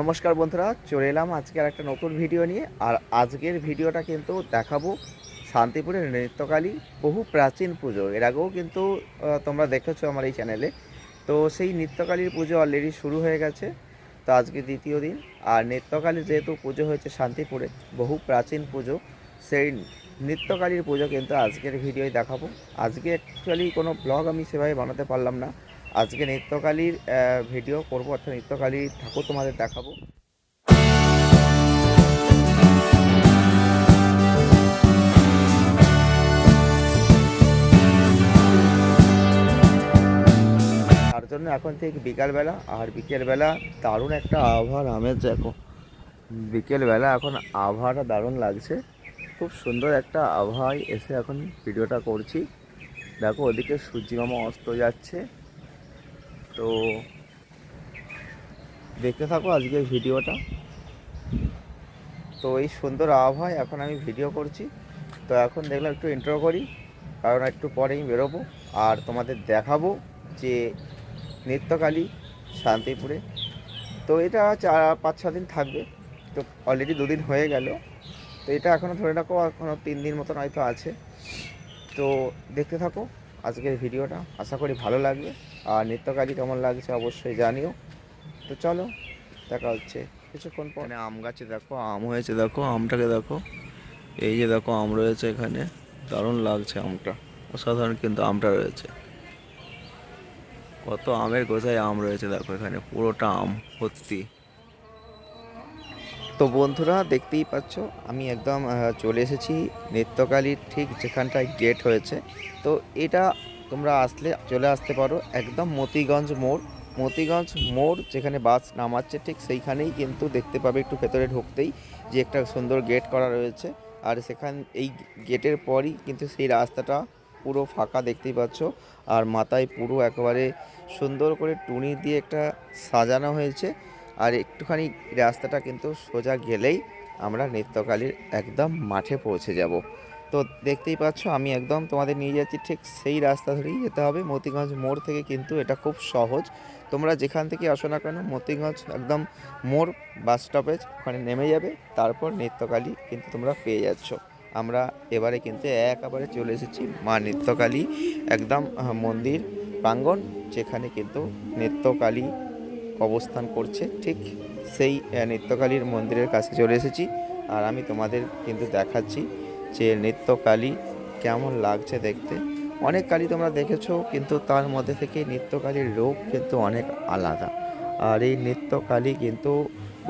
নমস্কার বন্ধুরা, চলে এলাম আজকে আর একটা নতুন ভিডিও নিয়ে। আর আজকের ভিডিওটা কিন্তু দেখাবো শান্তিপুরের নৃত্যকালী বহু প্রাচীন পুজো। এর আগেও কিন্তু তোমরা দেখেছ আমার এই চ্যানেলে। তো সেই নৃত্যকালীর পুজো অলরেডি শুরু হয়ে গেছে, তো আজকে দ্বিতীয় দিন। আর নৃত্যকালীর যেহেতু পুজো হয়েছে শান্তিপুরে, বহু প্রাচীন পুজো, সেই নৃত্যকালীর পুজো কিন্তু আজকের ভিডিওয় দেখাবো। আজকে অ্যাকচুয়ালি কোনো ব্লগ আমি সেভাবে বানাতে পারলাম না। আজকে নৃত্যকালীর ভিডিও করব, অর্থাৎ নৃত্যকালীর ঠাকুর তোমাদের দেখাবো। তার জন্য এখন থেকে বিকালবেলা আর বিকেলবেলা দারুণ একটা আবহাওয়ার আমেজ দেখো। বিকেলবেলা এখন আবহাওয়াটা দারুণ লাগছে। খুব সুন্দর একটা আবহাওয়ায় এসে এখন ভিডিওটা করছি। দেখো, ওদিকে সূর্যি মামা অস্ত যাচ্ছে। তো দেখতে থাকো আজকের ভিডিওটা। তো এই সুন্দর আবহাওয়ায় এখন আমি ভিডিও করছি। তো এখন দেখলাম একটু ইন্ট্রো করি, কারণ একটু পরেই বেরোবো। আর তোমাদের দেখাবো যে নৃত্যকালী শান্তিপুরে। তো এটা চার, পাঁচ ছ দিন থাকবে। তো অলরেডি দুদিন হয়ে গেল। তো এটা এখনও ধরে রাখো এখনও তিন দিন মতন হয়তো আছে। তো দেখতে থাকো আজকের ভিডিওটা। আশা করি ভালো লাগবে। আর নৃত্যকালী কেমন লাগছে অবশ্যই জানিও। তো চলো দেখা হচ্ছে কিছুক্ষণ পর। আম গাছে দেখো আম হয়েছে দেখো আমটাকে দেখো। এই যে দেখো আম রয়েছে এখানে। দারুণ লাগছে আমটা। অসাধারণ কিন্তু আমটা রয়েছে। কত আমের গোছায় আম রয়েছে দেখো এখানে পুরোটা আম ভর্তি তো বন্ধুরা দেখতেই পাচ্ছ আমি একদম চলে এসেছি নৃত্যকালীর ঠিক যেখানটায় গেট হয়েছে। তো এটা তোমরা আসলে চলে আসতে পারো একদম মতিগঞ্জ মোড়। মতিগঞ্জ মোড় যেখানে বাস নামাচ্ছে, ঠিক সেইখানেই কিন্তু দেখতে পাবে একটু ভেতরে ঢুকতেই যে একটা সুন্দর গেট করা রয়েছে। আর সেখান, এই গেটের পরই কিন্তু সেই রাস্তাটা পুরো ফাঁকা দেখতেই পাচ্ছ। আর মাথায় পুরো একেবারে সুন্দর করে টুনি দিয়ে একটা সাজানো হয়েছে। আর একটুখানি রাস্তাটা কিন্তু সোজা গেলেই আমরা নৃত্যকালীর একদম মাঠে পৌঁছে যাব। তো দেখতেই পাচ্ছ, আমি একদম তোমাদের নিয়ে যাচ্ছি ঠিক সেই রাস্তা ধরেই যেতে হবে। মতিগঞ্জ মোড় থেকে কিন্তু এটা খুব সহজ। তোমরা যেখান থেকে আসো না কেন, মতিগঞ্জ একদম মোড়, বাস স্টপেজ, ওখানে নেমে যাবে। তারপর নৃত্যকালী কিন্তু তোমরা পেয়ে যাচ্ছ। আমরা এবারে কিন্তু একেবারে চলে এসেছি মা নৃত্যকালী, একদম মন্দির, প্রাঙ্গণ, যেখানে কিন্তু নৃত্যকালী অবস্থান করছে। ঠিক সেই নৃত্যকালীর মন্দিরের কাছে চলে এসেছি। আর আমি তোমাদের কিন্তু দেখাচ্ছি যে নৃত্যকালী কেমন লাগছে দেখতে? অনেক কালী তোমরা দেখেছ, কিন্তু তার মধ্যে থেকে নৃত্যকালীর রূপ কিন্তু অনেক আলাদা। আর এই নৃত্যকালী কিন্তু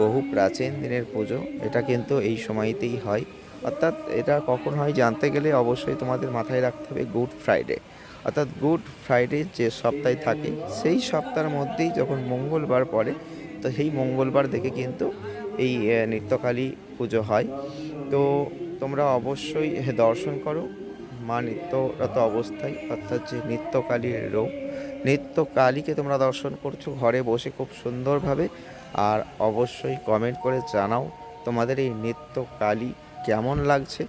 বহু প্রাচীন দিনের পুজো, এটা কিন্তু এই সময়তেই হয়। অর্থাৎ এটা কখন হয় জানতে গেলে অবশ্যই তোমাদের মাথায় রাখতে হবে গুড ফ্রাইডে। অর্থাৎ গুড ফ্রাইডে যে সপ্তাহে থাকে, সেই সপ্তাহের মধ্যেই যখন মঙ্গলবার পড়ে, তো সেই মঙ্গলবার দেখে কিন্তু এই নৃত্যকালী পুজো হয়। তো তোমরা অবশ্যই দর্শন করো। মা নৃত্যরত অবস্থায়, অর্থাৎ যে নৃত্যকালীর রূপ নৃত্যকালীকে তোমরা দর্শন করছ, ঘরে বসে খুব সুন্দরভাবে। আর অবশ্যই কমেন্ট করে জানাও তোমাদের এই নৃত্যকালী কেমন লাগছে।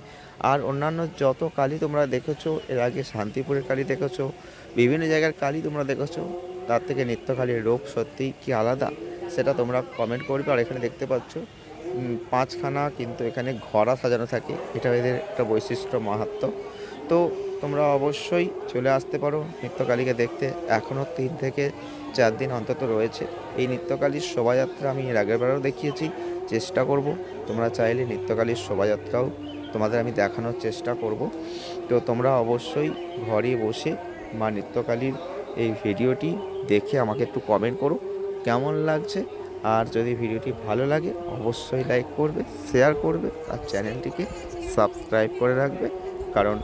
আর অন্যান্য যত কালী তোমরা দেখেছ, এর আগে শান্তিপুরের কালী দেখেছ, বিভিন্ন জায়গার কালী তোমরা দেখেছ, তার থেকে নৃত্যকালীর রূপ সত্যিই কি আলাদা, সেটা তোমরা কমেন্ট করবে। আর এখানে দেখতে পাচ্ছ পাঁচখানা কিন্তু এখানে ঘোড়া সাজানো থাকে। এটা এদের একটা বৈশিষ্ট্য, মাহাত্ম। তো তোমরা অবশ্যই চলে আসতে পারো নৃত্যকালীকে দেখতে। এখনও তিন থেকে চার দিন অন্তত রয়েছে। এই নৃত্যকালীর শোভাযাত্রা আমি এর আগের বারেও দেখিয়েছি। চেষ্টা করব। তোমরা চাইলে নৃত্যকালীর শোভাযাত্রাও তোমাদের আমি দেখানোর চেষ্টা করব। তো তোমরা অবশ্যই ঘরে বসে মা নৃত্যকালীর এই ভিডিওটি দেখে আমাকে একটু কমেন্ট করো। কেমন লাগছে? আর যদি ভিডিওটি ভালো লাগে, অবশ্যই লাইক করবে শেয়ার করবে আর চ্যানেলটিকে সাবস্ক্রাইব করে রাখবে। কারণ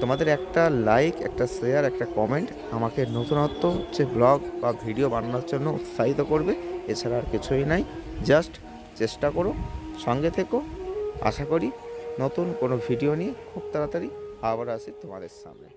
তোমাদের একটা লাইক একটা শেয়ার একটা কমেন্ট আমাকে নতুনত্ব যে ব্লগ বা ভিডিও বানানোর জন্য উৎসাহিত করবে, এছাড়া আর কিছুই নাই। জাস্ট চেষ্টা করো, সঙ্গে থেকো। আশা করি নতুন কোনো ভিডিও নিয়ে খুব তাড়াতাড়ি আবার আসি তোমাদের সামনে।